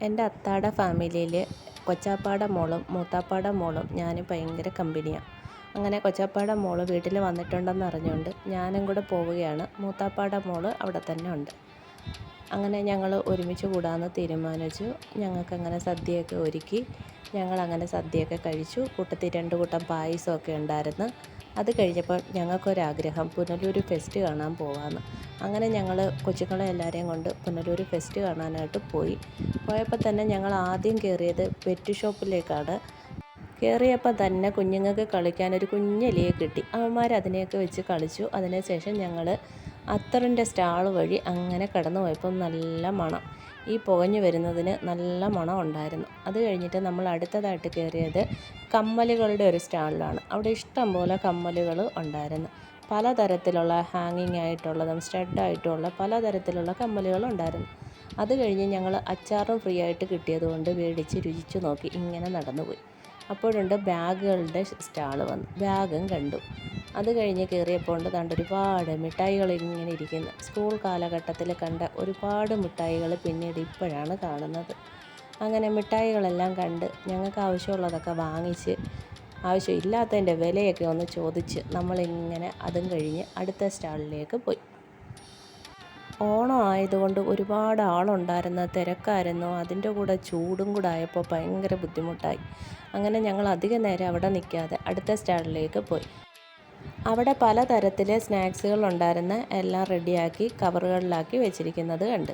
എന്റെ അത്താടെ ഫാമിലിയിൽ കൊച്ചാപ്പാട മോളും മൂത്താപ്പാട മോളും ഞാനും ഭയങ്കര കമ്പനിയാണ് അങ്ങനെ കൊച്ചാപ്പാട മോൾ വീട്ടിൽ വന്നിട്ടുണ്ടെന്ന് അറിഞ്ഞുകൊണ്ട് ഞാനും കൂടെ പോവുകയാണ്. മൂത്താപ്പാട മോൾ അവിടെ തന്നെ ഉണ്ട്. അങ്ങനെ ഞങ്ങൾ ഒരുമിച്ച് കൂടാമെന്ന് തീരുമാനിച്ചു. ഞങ്ങൾക്കങ്ങനെ സദ്യയൊക്കെ ഒരുക്കി. ഞങ്ങളങ്ങനെ സദ്യയൊക്കെ കഴിച്ചു. കൂട്ടത്തിൽ രണ്ട് കൂട്ടം പായസമൊക്കെ ഉണ്ടായിരുന്നു. അത് കഴിഞ്ഞപ്പോൾ ഞങ്ങൾക്കൊരാഗ്രഹം പുനലൂർ ഫെസ്റ്റ് കാണാൻ പോകാമെന്ന് അങ്ങനെ ഞങ്ങൾ കൊച്ചുങ്ങളെ എല്ലാവരെയും കൊണ്ട് പുനലൂർ ഫെസ്റ്റ് കാണാനായിട്ട് പോയി. പോയപ്പോൾ തന്നെ ഞങ്ങൾ ആദ്യം കയറിയത് പെറ്റ് ഷോപ്പിലേക്കാണ്. കയറിയപ്പോൾ തന്നെ കുഞ്ഞുങ്ങൾക്ക് കളിക്കാൻ ഒരു കുഞ്ഞെലിയെ കിട്ടി. അവന്മാർ അതിനെയൊക്കെ വെച്ച് കളിച്ചു. അതിനുശേഷം ഞങ്ങൾ അത്തറിന്റെ സ്റ്റാൾ വഴി അങ്ങനെ കടന്നു പോയപ്പോൾ നല്ല മണം. ഈ പുകഞ്ഞു വരുന്നതിന് നല്ല മണം ഉണ്ടായിരുന്നു. അത് കഴിഞ്ഞിട്ട് നമ്മൾ അടുത്തതായിട്ട് കയറിയത് കമ്മലുകളുടെ ഒരു സ്റ്റാളിലാണ്. അവിടെ ഇഷ്ടം പോലെ കമ്മലുകൾ ഉണ്ടായിരുന്നു. പലതരത്തിലുള്ള ഹാങ്ങിങ് ആയിട്ടുള്ളതും സ്റ്റഡായിട്ടുള്ള പലതരത്തിലുള്ള കമ്മലുകളുണ്ടായിരുന്നു. അത് കഴിഞ്ഞ് ഞങ്ങൾ അച്ചാറും ഫ്രീ ആയിട്ട് കിട്ടിയതുകൊണ്ട് മേടിച്ച് രുചിച്ചു നോക്കി. ഇങ്ങനെ നടന്നുപോയി അപ്പോഴുണ്ട് ബാഗുകളുടെ സ്റ്റാൾ വന്നു. ബാഗും കണ്ടു. അത് കഴിഞ്ഞ് കയറിയപ്പോൾ കണ്ട് ഒരുപാട് മിഠായികൾ ഇങ്ങനെ ഇരിക്കുന്നു. സ്കൂൾ കാലഘട്ടത്തിൽ കണ്ട ഒരുപാട് മിഠായികൾ പിന്നീട് ഇപ്പോഴാണ് കാണുന്നത്. അങ്ങനെ മിഠായികളെല്ലാം കണ്ട് ഞങ്ങൾക്ക് ആവശ്യമുള്ളതൊക്കെ വാങ്ങിച്ച് ആവശ്യമില്ലാത്തതിന്റെ വിലയൊക്കെ ഒന്ന് ചോദിച്ച് നമ്മളിങ്ങനെ അതും കഴിഞ്ഞ് അടുത്ത സ്റ്റാളിലേക്ക് പോയി. ഓണം ആയതുകൊണ്ട് ഒരുപാട് ആളുണ്ടായിരുന്നു തിരക്കായിരുന്നു. അതിന്റെ കൂടെ ചൂടും കൂടെ ആയപ്പോൾ ഭയങ്കര ബുദ്ധിമുട്ടായി. അങ്ങനെ ഞങ്ങൾ അധികം നേരം അവിടെ നിൽക്കാതെ അടുത്ത സ്റ്റാളിലേക്ക് പോയി. അവിടെ പലതരത്തിലെ സ്നാക്സുകൾ ഉണ്ടായിരുന്ന എല്ലാം റെഡിയാക്കി കവറുകളിലാക്കി വെച്ചിരിക്കുന്നത് കണ്ട്.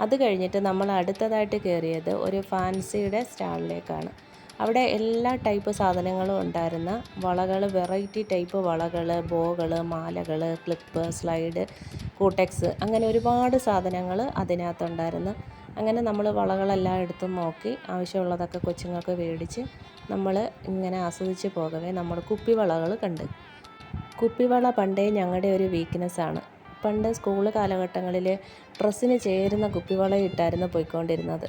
അത് കഴിഞ്ഞിട്ട് നമ്മൾ അടുത്തതായിട്ട് കയറിയത് ഒരു ഫാൻസിയുടെ സ്റ്റാളിലേക്കാണ്. അവിടെ എല്ലാ ടൈപ്പ് സാധനങ്ങളും ഉണ്ടായിരുന്ന വളകൾ വെറൈറ്റി ടൈപ്പ് വളകൾ ബോകൾ മാലകൾ ക്ലിപ്പ് സ്ലൈഡ് കൂട്ടെക്സ് അങ്ങനെ ഒരുപാട് സാധനങ്ങൾ അതിനകത്തുണ്ടായിരുന്നു. അങ്ങനെ നമ്മൾ വളകളെല്ലാം എടുത്തും നോക്കി ആവശ്യമുള്ളതൊക്കെ കൊച്ചുങ്ങൾക്ക് മേടിച്ച് നമ്മൾ ഇങ്ങനെ ആസ്വദിച്ച് പോകവേ നമ്മൾ കുപ്പിവളകൾ കണ്ട്. കുപ്പിവള പണ്ടേ ഞങ്ങളുടെ ഒരു വീക്ക്നെസ്സാണ് പണ്ട് സ്കൂൾ കാലഘട്ടങ്ങളിൽ ഡ്രസ്സിന് ചേരുന്ന കുപ്പിവള ഇട്ടായിരുന്നു പോയിക്കൊണ്ടിരുന്നത്.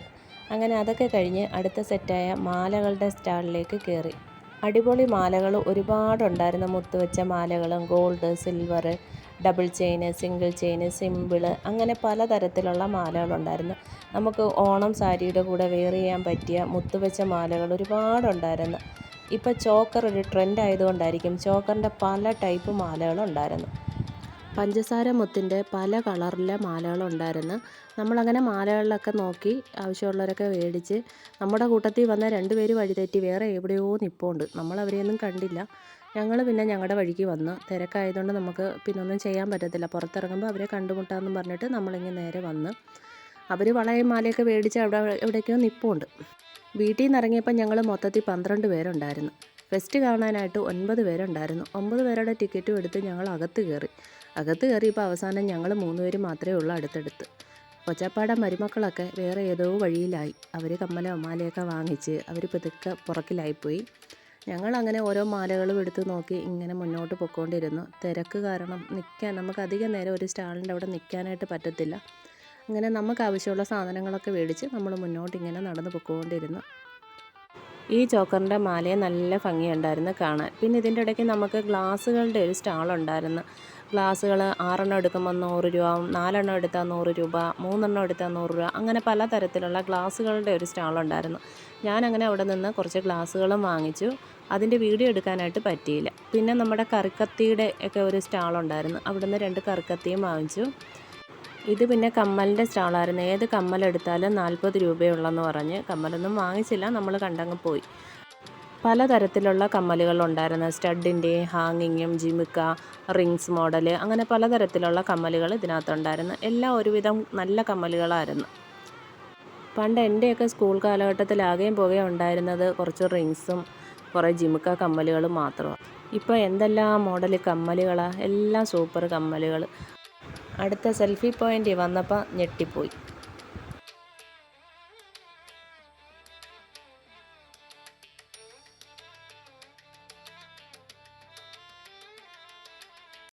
അങ്ങനെ അതൊക്കെ കഴിഞ്ഞ് അടുത്ത സെറ്റായ മാലകളുടെ സ്റ്റാളിലേക്ക് കയറി. അടിപൊളി മാലകൾ ഒരുപാടുണ്ടായിരുന്നു. മുത്തുവെച്ച മാലകളും gold silver double chain single chain simple അങ്ങനെ പലതരത്തിലുള്ള മാലകളുണ്ടായിരുന്നു. നമുക്ക് ഓണം സാരിയുടെ കൂടെ വെയർ ചെയ്യാൻ പറ്റിയ മുത്തുവെച്ച മാലകൾ ഒരുപാടുണ്ടായിരുന്നു. ഇപ്പോൾ ചോക്കർ ഒരു ട്രെൻഡ് ആയതുകൊണ്ടായിരിക്കും ചോക്കറിന്റെ പല ടൈപ്പ് മാലകളുണ്ടായിരുന്നു. പഞ്ചസാര മുത്തിന്റെ പല കളറിലെ മാലകളുണ്ടായിരുന്നു. നമ്മളങ്ങനെ മാലകളിലൊക്കെ നോക്കി ആവശ്യമുള്ളവരൊക്കെ മേടിച്ച് നമ്മുടെ കൂട്ടത്തിൽ വന്ന രണ്ട് പേര് വഴിതെറ്റി വേറെ എവിടെയോ നിൽപ്പുണ്ട് നമ്മളവരെയൊന്നും കണ്ടില്ല. ഞങ്ങൾ പിന്നെ ഞങ്ങളുടെ വഴിക്ക് വന്നു. തിരക്കായതുകൊണ്ട് നമുക്ക് പിന്നെ ഒന്നും ചെയ്യാൻ പറ്റത്തില്ല. പുറത്തിറങ്ങുമ്പോൾ അവരെ കണ്ടുമുട്ടാമെന്നും പറഞ്ഞിട്ട് നമ്മളിങ്ങനെ നേരെ വന്ന്. അവർ വളയും മാലയൊക്കെ മേടിച്ച് അവിടെ എവിടേക്കോ നിൽപ്പുണ്ട് വീട്ടിൽ നിന്ന് ഇറങ്ങിയപ്പോൾ ഞങ്ങൾ മൊത്തത്തിൽ പന്ത്രണ്ട് പേരുണ്ടായിരുന്നു. ഫെസ്റ്റ് കാണാനായിട്ട് ഒൻപത് പേരുണ്ടായിരുന്നു. ഒമ്പത് പേരുടെ ടിക്കറ്റും എടുത്ത് ഞങ്ങൾ അകത്ത് കയറി അകത്ത് കയറിയപ്പോൾ അവസാനം ഞങ്ങൾ മൂന്ന് പേര് മാത്രമേ ഉള്ളൂ അടുത്തടുത്ത്. കൊച്ചപ്പാട മരുമക്കളൊക്കെ വേറെ ഏതോ വഴിയിലായി. അവർ കമ്മല മാലയൊക്കെ വാങ്ങിച്ച് അവർ പുതുക്കെ പുറക്കിലായിപ്പോയി ഞങ്ങൾ അങ്ങനെ ഓരോ മാലകളും എടുത്ത് നോക്കി ഇങ്ങനെ മുന്നോട്ട് പൊയ്ക്കൊണ്ടിരുന്നു തിരക്ക് കാരണം നിൽക്കാൻ നമുക്ക് അധികം നേരം ഒരു സ്റ്റാളിന്റെ അവിടെ നിൽക്കാനായിട്ട് പറ്റത്തില്ല. അങ്ങനെ നമുക്ക് ആവശ്യമുള്ള സാധനങ്ങളൊക്കെ മേടിച്ച് നമ്മൾ മുന്നോട്ട് ഇങ്ങനെ നടന്ന് പൊയ്ക്കൊണ്ടിരുന്നു ഈ ചോക്കറിന്റെ മാലയെ നല്ല ഭംഗിയുണ്ടായിരുന്നു കാണാൻ. പിന്നെ ഇതിന്റെ ഇടയ്ക്ക് നമുക്ക് ഗ്ലാസ്സുകളുടെ ഒരു സ്റ്റാൾ ഉണ്ടായിരുന്നു ഗ്ലാസ്സുകൾ ആറെണ്ണം എടുക്കുമ്പോൾ നൂറ് രൂപ നാലെണ്ണം എടുത്താൽ നൂറ് രൂപ മൂന്നെണ്ണം എടുത്താൽ നൂറ് രൂപ അങ്ങനെ പല തരത്തിലുള്ള ഗ്ലാസ്സുകളുടെ ഒരു സ്റ്റാളുണ്ടായിരുന്നു ഞാനങ്ങനെ അവിടെ നിന്ന് കുറച്ച് ഗ്ലാസ്സുകളും വാങ്ങിച്ചു. അതിന്റെ വീഡിയോ എടുക്കാനായിട്ട് പറ്റിയില്ല. പിന്നെ നമ്മുടെ കറിക്കത്തിയുടെ ഒക്കെ ഒരു സ്റ്റാളുണ്ടായിരുന്നു അവിടെ നിന്ന് രണ്ട് കറിക്കത്തിയും വാങ്ങിച്ചു. ഇത് പിന്നെ കമ്മലിന്റെ സ്റ്റാളായിരുന്നു. ഏത് കമ്മലെടുത്താലും നാൽപ്പത് രൂപയുള്ളെന്ന് പറഞ്ഞ് കമ്മലൊന്നും വാങ്ങിച്ചില്ല. നമ്മൾ കണ്ടങ്ങ് പോയി. പലതരത്തിലുള്ള കമ്മലുകളുണ്ടായിരുന്നു സ്റ്റഡിന്റെ ഹാങ്ങിങ്ങും ജിമിക്ക റിങ്സ് മോഡൽ അങ്ങനെ പലതരത്തിലുള്ള കമ്മലുകൾ ഇതിനകത്തുണ്ടായിരുന്നു എല്ലാം ഒരുവിധം നല്ല കമ്മലുകളായിരുന്നു. പണ്ട് എന്റെയൊക്കെ സ്കൂൾ കാലഘട്ടത്തിൽ ആകെയും പോകുകയും ഉണ്ടായിരുന്നത് കുറച്ച് റിങ്സും കുറേ ജിമിക്ക കമ്മലുകളും മാത്രമാണ്. ഇപ്പോൾ എന്തെല്ലാം മോഡൽ കമ്മലുകളാണ് എല്ലാം സൂപ്പർ കമ്മലുകൾ. അടുത്ത സെൽഫി പോയിന്റ് വന്നപ്പോൾ ഞെട്ടിപ്പോയി.